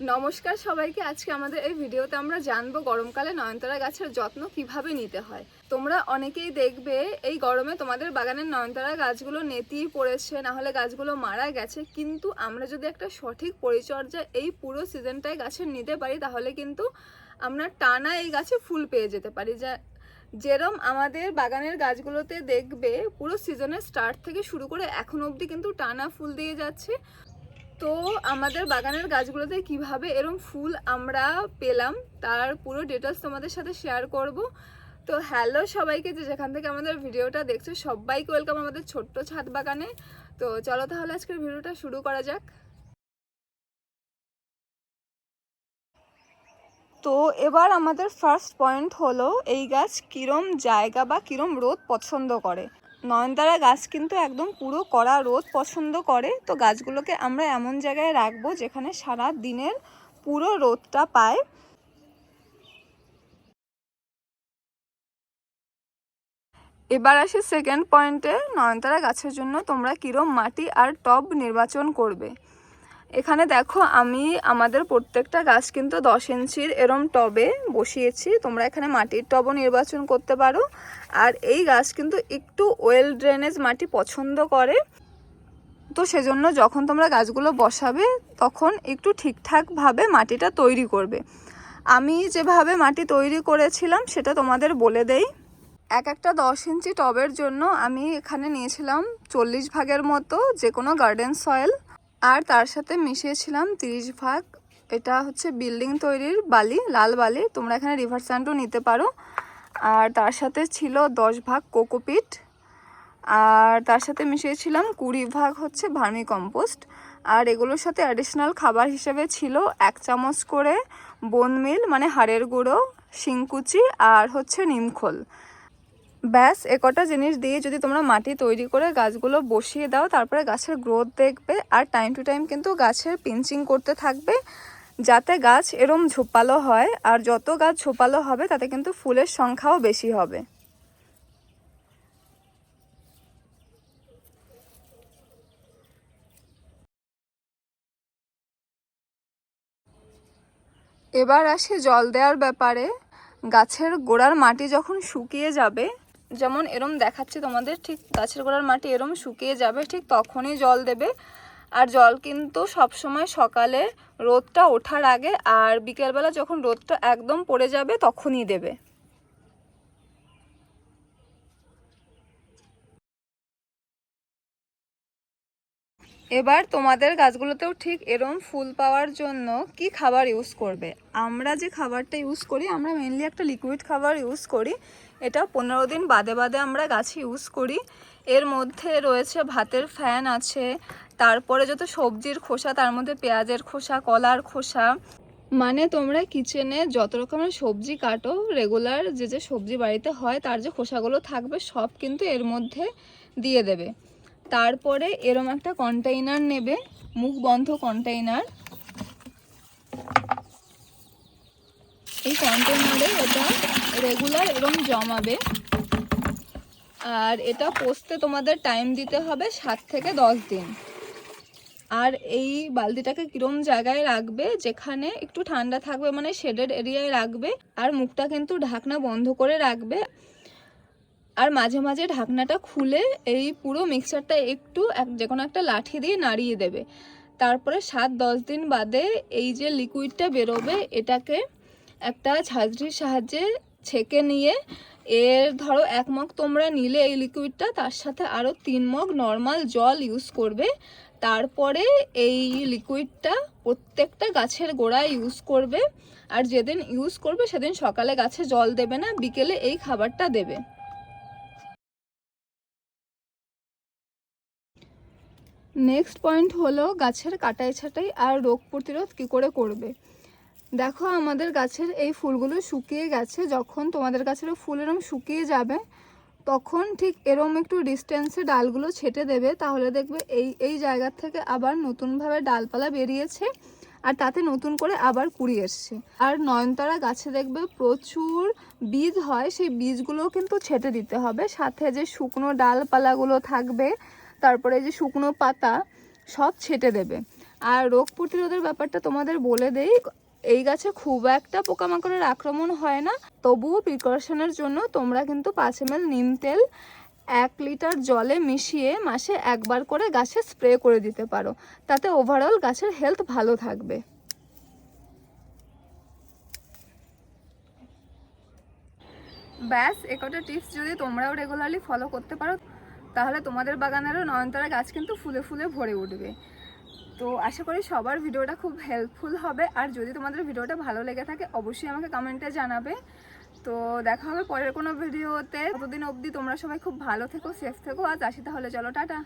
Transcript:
নমস্কার সবাইকে। আজকে আমাদের এই ভিডিওতে আমরা জানব গরমকালে নয়নতারা গাছের যত্ন কীভাবে নিতে হয়। তোমরা অনেকেই দেখবে, এই গরমে তোমাদের বাগানের নয়নতারা গাছগুলো নেতিয়ে পড়েছে না হলে গাছগুলো মারা গেছে। কিন্তু আমরা যদি একটা সঠিক পরিচর্যা এই পুরো সিজনটায় গাছের নিতে পারি, তাহলে কিন্তু আমরা টানা এই গাছে ফুল পেয়ে যেতে পারি। যা, যেরম আমাদের বাগানের গাছগুলোতে দেখবে, পুরো সিজনের স্টার্ট থেকে শুরু করে এখন অবধি কিন্তু টানা ফুল দিয়ে যাচ্ছে। তো আমাদের বাগানের গাছগুলোতে কীভাবে এরম ফুল আমরা পেলাম, তার পুরো ডিটেলস তোমাদের সাথে শেয়ার করব। তো হ্যালো সবাইকে যে যেখান থেকে আমাদের ভিডিওটা দেখছ, সবাইকে ওয়েলকাম আমাদের ছোট্ট ছাদ বাগানে। তো চলো তাহলে আজকের ভিডিওটা শুরু করা যাক। তো এবার আমাদের ফার্স্ট পয়েন্ট হলো, এই গাছ কিরম জায়গা বা কিরম রোদ পছন্দ করে। নয়নতারা গাছ কিন্তু একদম পুরো কড়া রোদ পছন্দ করে। তো গাছগুলোকে আমরা এমন জায়গায় রাখব যেখানে সারা দিনের পুরো রোদটা পায়। এবার আসি সেকেন্ড পয়েন্টে নয়নতারা গাছের জন্য তোমরা কিরম মাটি আর টব নির্বাচন করবে? এখানে দেখো আমি আমাদের প্রত্যেকটা গাছ কিন্তু দশ ইঞ্চির এরম টবে বসিয়েছি। তোমরা এখানে মাটির টবও নির্বাচন করতে পারো। আর এই গাছ কিন্তু একটু ওয়েল ড্রেনেজ মাটি পছন্দ করে। তো সেজন্য যখন তোমরা গাছগুলো বসাবে, তখন একটু ঠিকঠাকভাবে মাটিটা তৈরি করবে। আমি যেভাবে মাটি তৈরি করেছিলাম, সেটা তোমাদের বলে দেই। এক একটা দশ ইঞ্চি টবের জন্য আমি এখানে নিয়েছিলাম চল্লিশ ভাগের মতো যে কোনো গার্ডেন সয়েল। আর তার সাথে মিশিয়েছিলাম তিরিশ ভাগ। এটা হচ্ছে বিল্ডিং তৈরির বালি, লাল বালি। তোমরা এখানে রিভার স্যান্ডও নিতে পারো। আর তার সাথে ছিল দশ ভাগ কোকোপিট আর তার সাথে মিশিয়েছিলাম কুড়ি ভাগ হচ্ছে ভার্মি কম্পোস্ট। আর এগুলোর সাথে অ্যাডিশনাল খাবার হিসেবে ছিল এক চামচ করে বোন মিল মানে হাড়ের গুঁড়ো, শিংকুচি আর হচ্ছে নিমখোল। ব্যাস একটা জিনিস দিয়ে যদি তোমরা মাটি তৈরি করে গাছগুলো বসিয়ে দাও, তারপরে গাছের গ্রোথ দেখবে আর টাইম টু টাইম কিন্তু গাছের পিঞ্চিং করতে থাকবে। যাতে গাছ এরম ঝোপালো হয় আর যত গাছ ঝোপালো হবে, তাতে কিন্তু ফুলের সংখ্যাও বেশি হবে। এবার আসি জল দেওয়ার ব্যাপারে। গাছের গোড়ার মাটি যখন শুকিয়ে যাবে যেমন এরম দেখাচ্ছে তোমাদের, ঠিক গাছের গোড়ার মাটি এরম শুকিয়ে যাবে, ঠিক তখনই জল দেবে। আর জল কিন্তু সবসময় সকালে রোদটা ওঠার আগে আর বিকেলবেলা যখন রোদটা একদম পড়ে যাবে তখনই দেবে। এবার তোমাদের গাছগুলোতেও ঠিক এরম ফুল পাওয়ার জন্য কি খাবার ইউজ করবে? আমরা যে খাবারটা ইউজ করি, আমরা মেনলি একটা লিকুইড খাবার ইউজ করি। এটা পনেরো দিন বাদে বাদে আমরা গাছে ইউজ করি। এর মধ্যে রয়েছে ভাতের ফ্যান আছে, তারপরে যত সবজির খোসা, তার মধ্যে পেঁয়াজের খোসা, কলার খোসা। মানে তোমরা কিচেনে যত রকমের সবজি কাটো রেগুলার যে যে সবজি বাড়িতে হয়, তার যে খোসাগুলো থাকবে, সব কিন্তু এর মধ্যে দিয়ে দেবে। তারপরে এরম একটা কন্টেইনার নেবে, মুখ বন্ধ কন্টেইনার এই কন্টেইনারে এটা রেগুলার এরম জমাবে। আর এটা পোস্তে তোমাদের টাইম দিতে হবে সাত থেকে দশ দিন। আর এই বালতিটাকে কিরম জায়গায় রাখবে, যেখানে একটু ঠান্ডা থাকবে মানে শেডেড এরিয়ায় রাখবে, আর মুখটা কিন্তু ঢাকনা বন্ধ করে রাখবে। আর মাঝে মাঝে ঢাকনাটা খুলে এই পুরো মিক্সচারটা একটু এক যে কোনো একটা লাঠি দিয়ে নাড়িয়ে দেবে। তারপরে সাত দশ দিন বাদে এই যে লিকুইডটা বেরোবে, এটাকে একটা ঝাঁঝরির সাহায্যে ছেঁকে নিয়ে, এর ধরো এক মগ তোমরা নিলে এই লিকুইডটা তার সাথে আরও তিন মগ নর্মাল জল ইউজ করবে। তারপরে এই লিকুইডটা প্রত্যেকটা গাছের গোড়ায় ইউজ করবে। আর যেদিন ইউজ করবে, সেদিন সকালে গাছে জল দেবে না, বিকেলে এই খাবারটা দেবে। নেক্সট পয়েন্ট হলো গাছের কাটাই ছাটাই আর রোগ প্রতিরোধ কী করে করবে? দেখো আমাদের গাছের এই ফুলগুলো শুকিয়ে গেছে, যখন তোমাদের গাছের ফুল এরম শুকিয়ে যাবে, তখন ঠিক এরম একটু ডিস্টেন্সে ডালগুলো ছেটে দেবে, তাহলে দেখবে এই এই জায়গার থেকে আবার নতুনভাবে ডালপালা বেরিয়েছে আর তাতে নতুন করে আবার কুড়ি এসছে। আর নয়নতারা গাছে দেখবে প্রচুর বীজ হয়, সেই বীজগুলোও কিন্তু ছেটে দিতে হবে, সাথে যে শুকনো ডালপালাগুলো থাকবে তারপরে এই যে শুকনো পাতা সব ছেটে দেবে। আর রোগ প্রতিরোধের ব্যাপারটা তোমাদের বলে দেই, এই গাছে খুব একটা পোকামাকড়ের আক্রমণ হয় না। তবুও প্রিকশনের জন্য তোমরা কিন্তু পাঁচ এম নিম তেল এক লিটার জলে মিশিয়ে মাসে একবার করে গাছে স্প্রে করে দিতে পারো। তাতে ওভারঅল গাছের হেলথ ভালো থাকবে। ব্যাস একটা টিপস যদি তোমরাও রেগুলারলি ফলো করতে পারো তাহলে তোমাদের বাগানেরও নয়নতারা গাছ কিন্তু ফুলে ফুলে ভরে উঠবে। তো আশা করি সবার ভিডিওটা খুব হেল্পফুল হবে। আর যদি তোমাদের ভিডিওটা ভালো লেগে থাকে, অবশ্যই আমাকে কমেন্টে জানাবে। তো দেখা হবে পরের কোনো ভিডিওতে। ততদিন অবধি তোমরা সবাই খুব ভালো থেকো সেফ থেকো। আজ আসি তাহলে, চলো, টাটা।